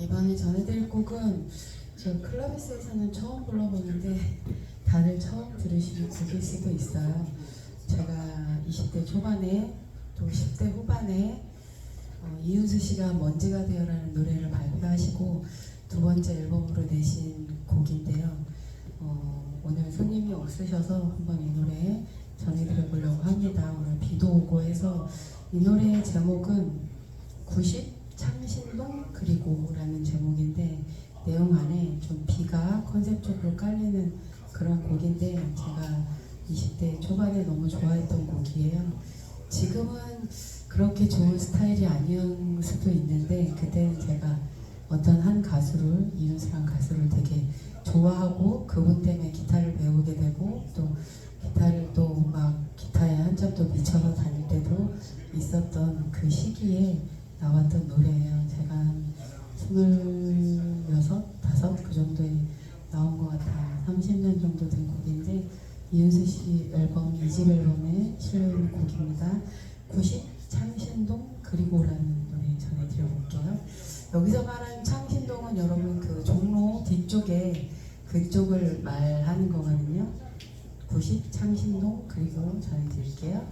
이번에 전해드릴 곡은 저 클럽에서는 처음 불러보는데 다들 처음 들으시는 곡일 수도 있어요. 제가 20대 초반에 또 10대 후반에 어, 이윤수 씨가 먼지가 되어라는 노래를 발표하시고 두 번째 앨범으로 내신 곡인데요. 어, 오늘 손님이 없으셔서 한번 이 노래 전해드려 보려고 합니다. 오늘 비도 오고 해서 이 노래의 제목은 90 창신동 그리고라는 제목인데 내용 안에 좀 비가 컨셉적으로 깔리는 그런 곡인데 제가 20대 초반에 너무 좋아했던 곡이에요. 지금은 그렇게 좋은 스타일이 아니었을 수도 있는데 그때는 제가 어떤 한 가수를 이윤수란 가수를 되게 좋아하고 그분 때문에 기타를 배우게 되고 또 기타를 또 막 기타에 한참 또 미쳐서 다닐 때도 있었던 그 시기에 나왔던 노래예요. 제가 한 스물여섯, 다섯 그 정도에 나온 것 같아요. 30년 정도 된 곡인데 이은수 씨 앨범 2집 앨범에 실려 있는 곡입니다. 90 창신동 그리고라는 노래 전해드려 볼게요. 여기서 말하는 창신동은 여러분 그 종로 뒤쪽에 그쪽을 말하는 거거든요. 90 창신동 그리고 전해드릴게요.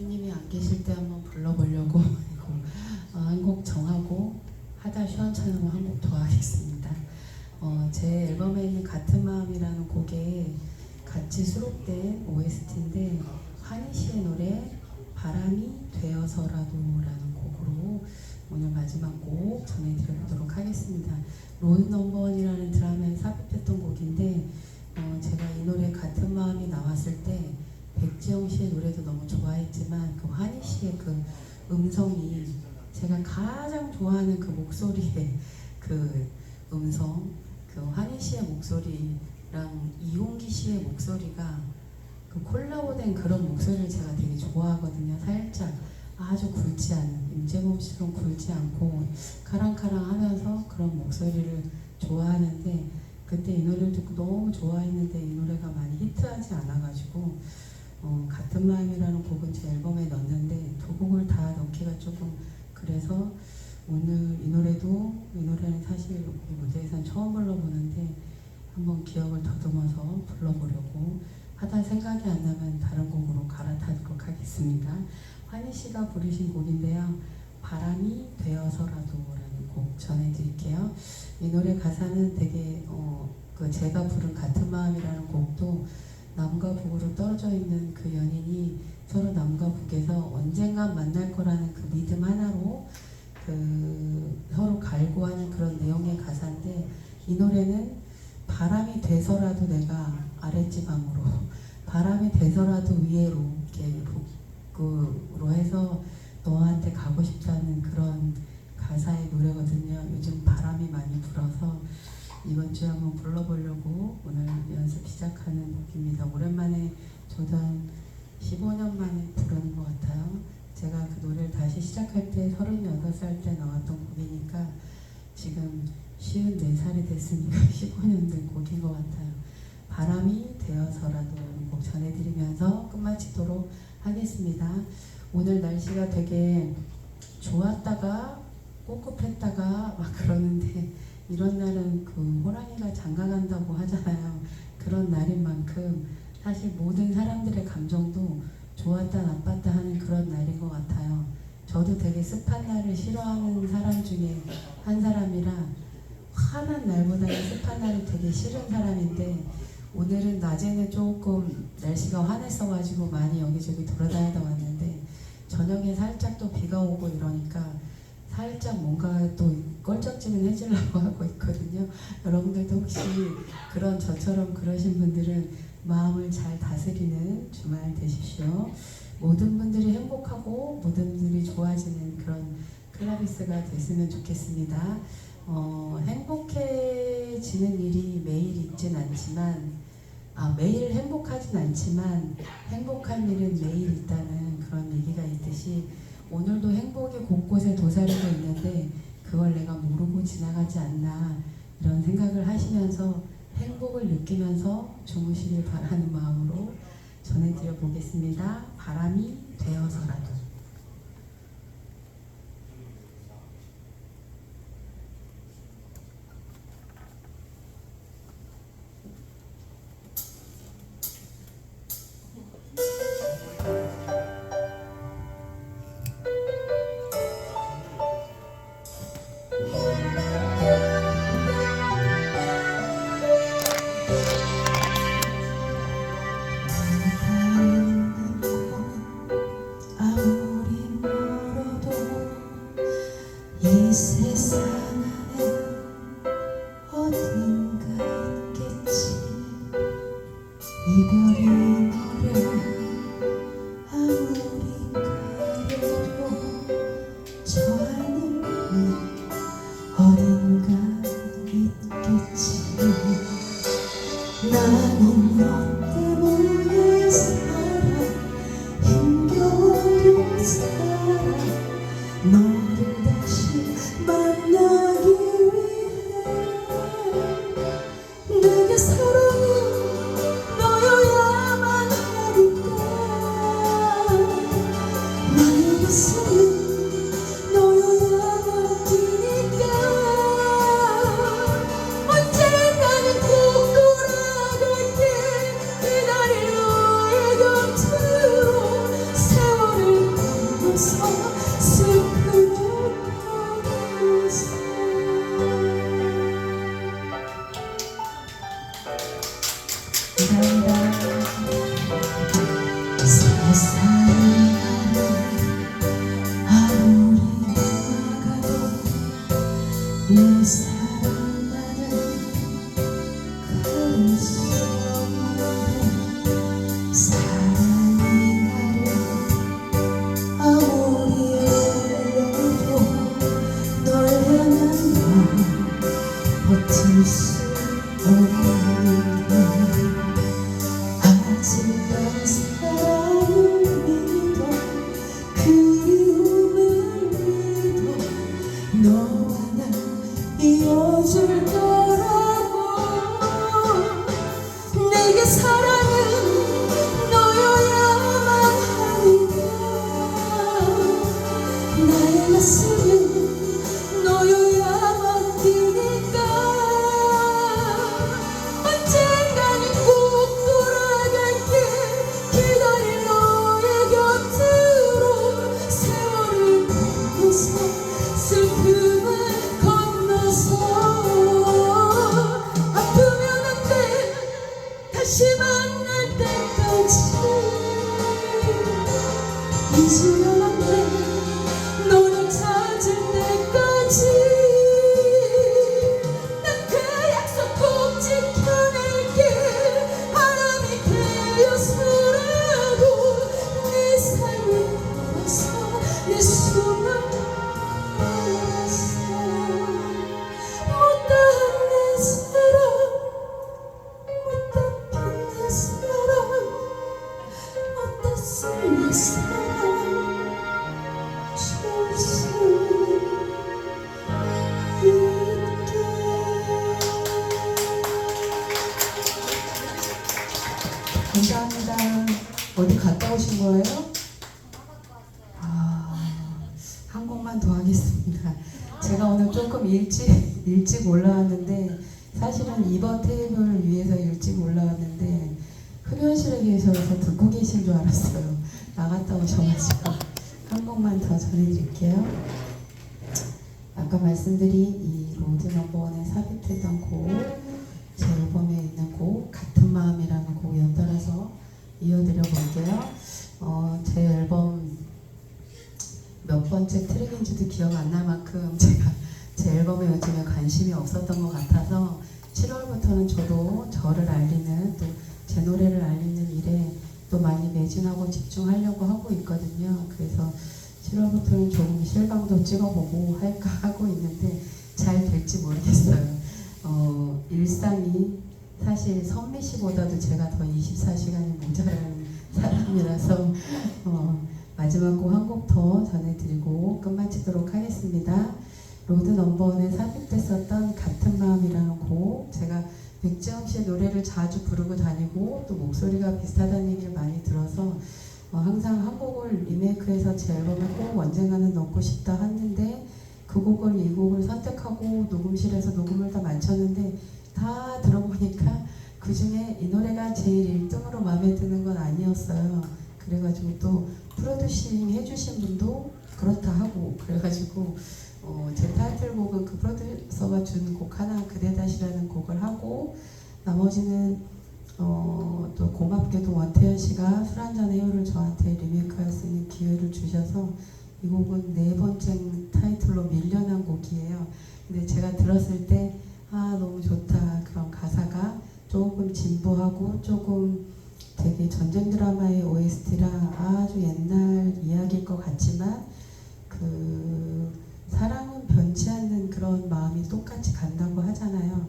손님이 안 계실 때 한번 불러보려고 어, 한곡 정하고 하다 시원찮으면 한곡 더 하겠습니다. 어, 제 앨범에 있는 같은 마음이라는 곡에 같이 수록된 OST인데 한희 씨의 노래 바람이 되어서라도라는 곡으로 오늘 마지막 곡 전해드려보도록 하겠습니다. 로드 넘버원이라는 드라마에 삽입했던 곡인데 어, 제가 이 노래 같은 마음이 나왔을 때 백지영 씨의 노래도 너무 좋아했지만 그 환희 씨의 그 음성이 제가 가장 좋아하는 그 목소리의 그 음성 그 환희 씨의 목소리랑 이용기 씨의 목소리가 그 콜라보된 그런 목소리를 제가 되게 좋아하거든요. 살짝 아주 굵지 않은 임재범 씨처럼 굵지 않고 카랑카랑하면서 그런 목소리를 좋아하는데 그때 이 노래를 듣고 너무 좋아했는데 이 노래가 많이 히트하지 않아가지고 어, 같은 마음이라는 곡은 제 앨범에 넣었는데 두 곡을 다 넣기가 조금 그래서 오늘 이 노래도 이 노래는 사실 이 무대에선 처음 불러보는데 한번 기억을 더듬어서 불러보려고 하다 생각이 안 나면 다른 곡으로 갈아타도록 하겠습니다. 환희 씨가 부르신 곡인데요. 바람이 되어서라도라는 곡 전해드릴게요. 이 노래 가사는 되게 어, 그 제가 부른 같은 마음이라는 곡도 남과 북으로 떨어져 있는 그 연인이 서로 남과 북에서 언젠가 만날 거라는 그 믿음 하나로 그 서로 갈구하는 그런 내용의 가사인데 이 노래는 바람이 돼서라도 내가 아랫지방으로 바람이 돼서라도 위에로 이렇게 북으로 해서 너한테 가고 싶다는 그런 가사의 노래거든요. 요즘 바람이 많이 불어서 이번 주에 한번 불러보려고 오늘 연습 시작하는 곡입니다. 오랜만에 저도 한 15년 만에 부르는 것 같아요. 제가 그 노래를 다시 시작할 때 38살 때 나왔던 곡이니까 지금 54살이 됐으니까 15년 된 곡인 것 같아요. 바람이 되어서라도 곡 전해드리면서 끝마치도록 하겠습니다. 오늘 날씨가 되게 좋았다가 꿉꿉했다가 막 그러는데 이런 날은 그 호랑이가 장가간다고 하잖아요. 그런 날인 만큼 사실 모든 사람들의 감정도 좋았다 나빴다 하는 그런 날인 것 같아요. 저도 되게 습한 날을 싫어하는 사람 중에 한 사람이라 환한 날보다는 습한 날이 되게 싫은 사람인데 오늘은 낮에는 조금 날씨가 환했어가지고 많이 여기저기 돌아다니다 왔는데 저녁에 살짝 또 비가 오고 이러니까 살짝 뭔가 또 껄쩍지근해지려고 하고 있거든요. 여러분들도 혹시 그런 저처럼 그러신 분들은 마음을 잘 다스리는 주말 되십시오. 모든 분들이 행복하고 모든 분들이 좋아지는 그런 클라비스가 됐으면 좋겠습니다. 어, 행복해지는 일이 매일 있진 않지만 아, 매일 행복하진 않지만 행복한 일은 매일 있다는 그런 얘기가 있듯이 오늘도 행복이 곳곳에 도사리고 있는데 그걸 내가 모르고 지나가지 않나 이런 생각을 하시면서 행복을 느끼면서 주무시길 바라는 마음으로 전해드려 보겠습니다. 바람이 되어서라도. 나기 내 아까 말씀드린 이 로드 넘버원에 삽입했던 곡, 제 앨범에 있는 곡 같은 마음이라는 곡 연달아서 이어드려 볼게요. 어, 제 앨범 몇 번째 트랙인지도 기억 안 날 만큼 제가 제 앨범에 요즘에 관심이 없었던 것 같아서 7월부터는 저도 저를 알리는 또 제 노래를 알리는 일에 또 많이 매진하고 집중하려고 하고 있거든요. 그래서 7월부터는 조금 실방도 찍어보고 할까 하고 있는데 잘 될지 모르겠어요. 어, 일상이 사실 선미 씨보다도 제가 더 24시간이 모자라는 사람이라서 어, 마지막 곡 한 곡 더 전해드리고 끝마치도록 하겠습니다. 로드 넘버원에 삽입됐었던 같은 마음이라는 곡 제가 백지영 씨의 노래를 자주 부르고 다니고 또 목소리가 비슷하다는 얘기를 많이 들어서 어, 항상 한 곡을 리메이크해서 제 앨범에 꼭 언젠가는 넣고 싶다 했는데 그 곡을 이 곡을 선택하고 녹음실에서 녹음을 다 마쳤는데 다 들어보니까 그 중에 이 노래가 제일 1등으로 마음에 드는 건 아니었어요. 그래가지고 또 프로듀싱 해주신 분도 그렇다 하고 그래가지고 어, 제 타이틀곡은 그 프로듀서가 준 곡 하나 그대 다시라는 곡을 하고 나머지는 어, 또 고맙게도 원태현 씨가 술 한잔 해요를 저한테 리메이크할 수 있는 기회를 주셔서 이 곡은 네 번째 타이틀로 밀려난 곡이에요. 근데 제가 들었을 때 아 너무 좋다 그런 가사가 조금 진보하고 조금 되게 전쟁 드라마의 OST라 아주 옛날 이야기일 것 같지만 그 사랑은 변치 않는 그런 마음이 똑같이 간다고 하잖아요.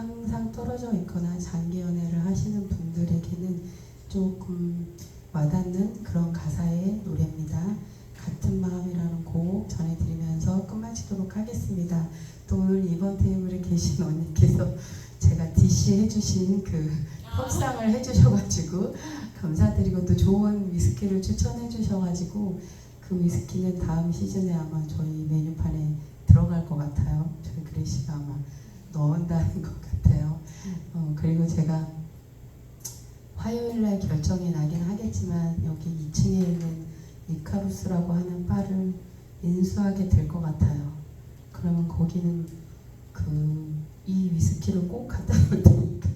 항상 떨어져 있거나 장기 연애를 하시는 분들에게는 조금 와닿는 그런 가사의 노래입니다. 같은 마음이라는 곡 전해드리면서 끝마치도록 하겠습니다. 또 오늘 이번 테이블에 계신 언니께서 제가 DC 해주신 그 협상을 해주셔가지고 감사드리고 또 좋은 위스키를 추천해주셔가지고 그 위스키는 다음 시즌에 아마 저희 메뉴판에 들어갈 것 같아요. 저희 그레이시가 아마 넣은다는 것 같아요. 어, 그리고 제가 화요일 날 결정이 나긴 하겠지만 여기 2층에 있는 이카루스라고 하는 바를 인수하게 될 것 같아요. 그러면 거기는 그 이 위스키를 꼭 갖다 놓을 테니까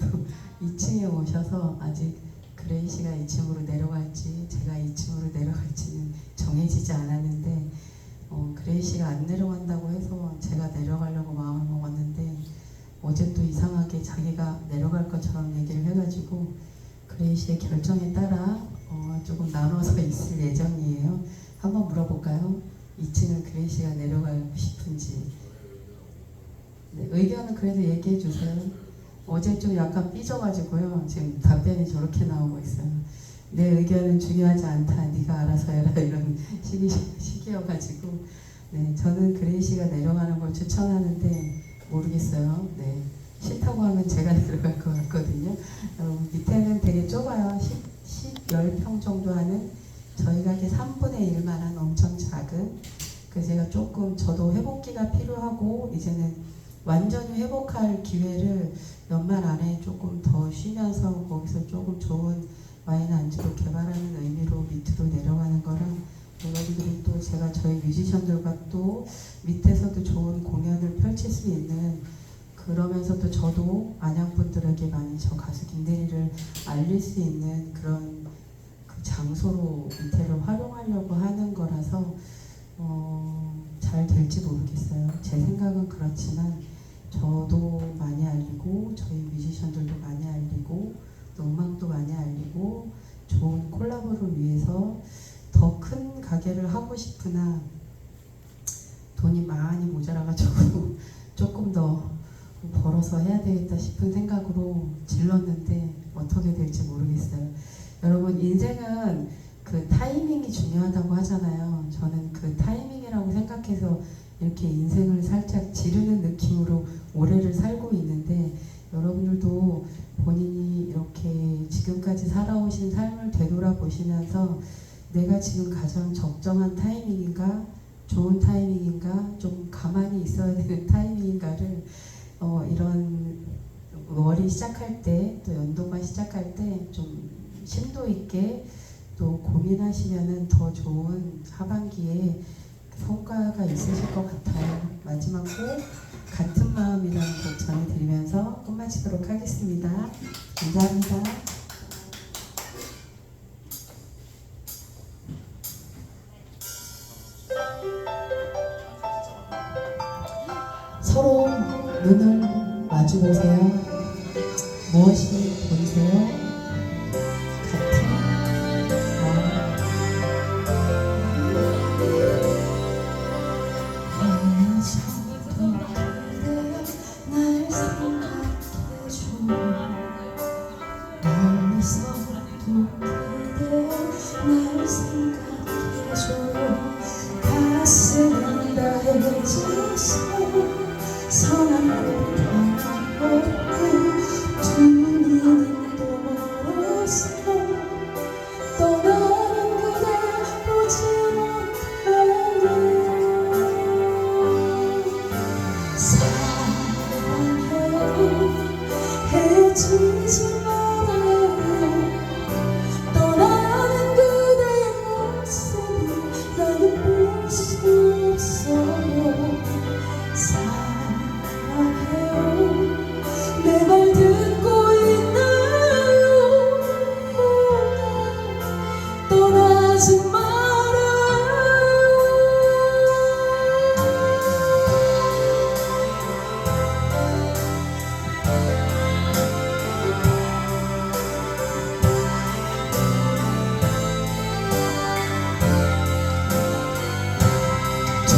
또 2층에 오셔서 아직 그레이 씨가 2층으로 내려갈지 제가 2층으로 내려갈지는 정해지지 않았는데 어, 그레이 씨가 안 내려간다고 해서 제가 내려가려고 마음을 먹었는데 어제 또 이상하게 자기가 내려갈 것처럼 얘기를 해가지고 그레이 씨의 결정에 따라 어, 조금 나눠서 있을 예정이에요. 한번 물어볼까요? 2층을 그레이 씨가 내려가고 싶은지. 네, 의견은 그래도 얘기해 주세요. 어제 좀 약간 삐져가지고요. 지금 답변이 저렇게 나오고 있어요. 내 의견은 중요하지 않다. 네가 알아서 해라 이런 시기, 시기여가지고 네, 저는 그레이 씨가 내려가는 걸 추천하는데 모르겠어요. 네, 싫다고 하면 제가 내려갈 것 같거든요. 여러분 밑에는 되게 좁아요. 10, 10, 10평 정도 하는 저희가 이렇게 3분의 1만 한 엄청 작은 그 제가 조금 저도 회복기가 필요하고 이제는 완전히 회복할 기회를 연말 안에 조금 더 쉬면서 거기서 조금 좋은 와인 안주로 개발하는 의미로 밑으로 내려가는 거랑 여러분들이 또 제가 저희 뮤지션들과 또 밑에서도 좋은 공연을 펼칠 수 있는 그러면서도 저도 안양분들에게 많이 저 가수 김대리를 알릴 수 있는 그런 그 장소로 밑에를 활용하려고 하는 거라서 어, 잘 될지 모르겠어요. 제 생각은 그렇지만 저도 많이 알리고 저희 뮤지션들도 많이 알리고 또 음악도 많이 알리고 좋은 콜라보를 위해서 더 큰 가게를 하고 싶으나 돈이 많이 모자라가지고 조금 더 벌어서 해야 되겠다 싶은 생각으로 질렀는데 어떻게 될지 모르겠어요. 여러분 인생은 그 타이밍이 중요하다고 하잖아요. 저는 그 타이밍이라고 생각해서 이렇게 인생을 살짝 지르는 느낌으로 올해를 살고 있는데 여러분들도 본인이 이렇게 지금까지 살아오신 삶을 되돌아보시면서 내가 지금 가장 적정한 타이밍인가 좋은 타이밍인가 좀 가만히 있어야 되는 타이밍인가를 어, 이런 월이 시작할 때 또 연도가 시작할 때 좀 심도 있게 또 고민하시면은 더 좋은 하반기에 성과가 있으실 것 같아요. 마지막 곡 같은 마음이라는 곡 전해드리면서 끝마치도록 하겠습니다. 감사합니다. 서로 눈을 마주 보세요. 무엇이 보이세요?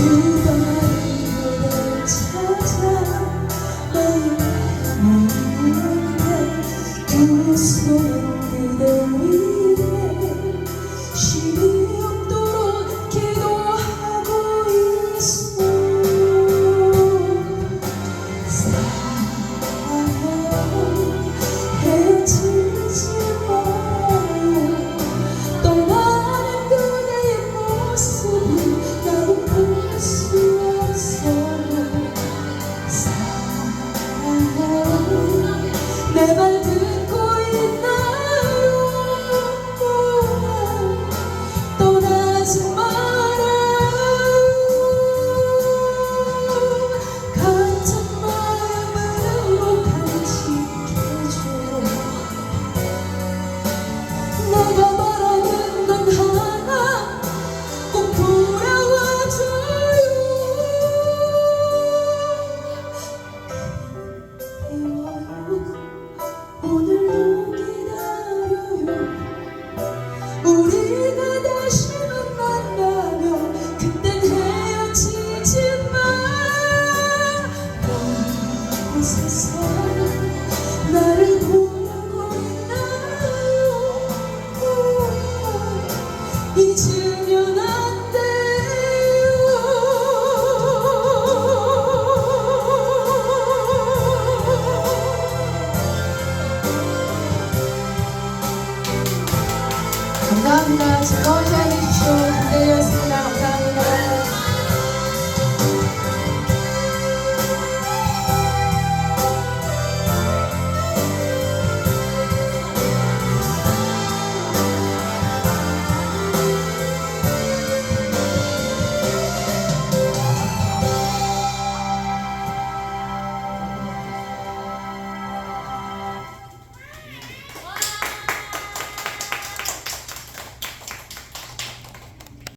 Jesus.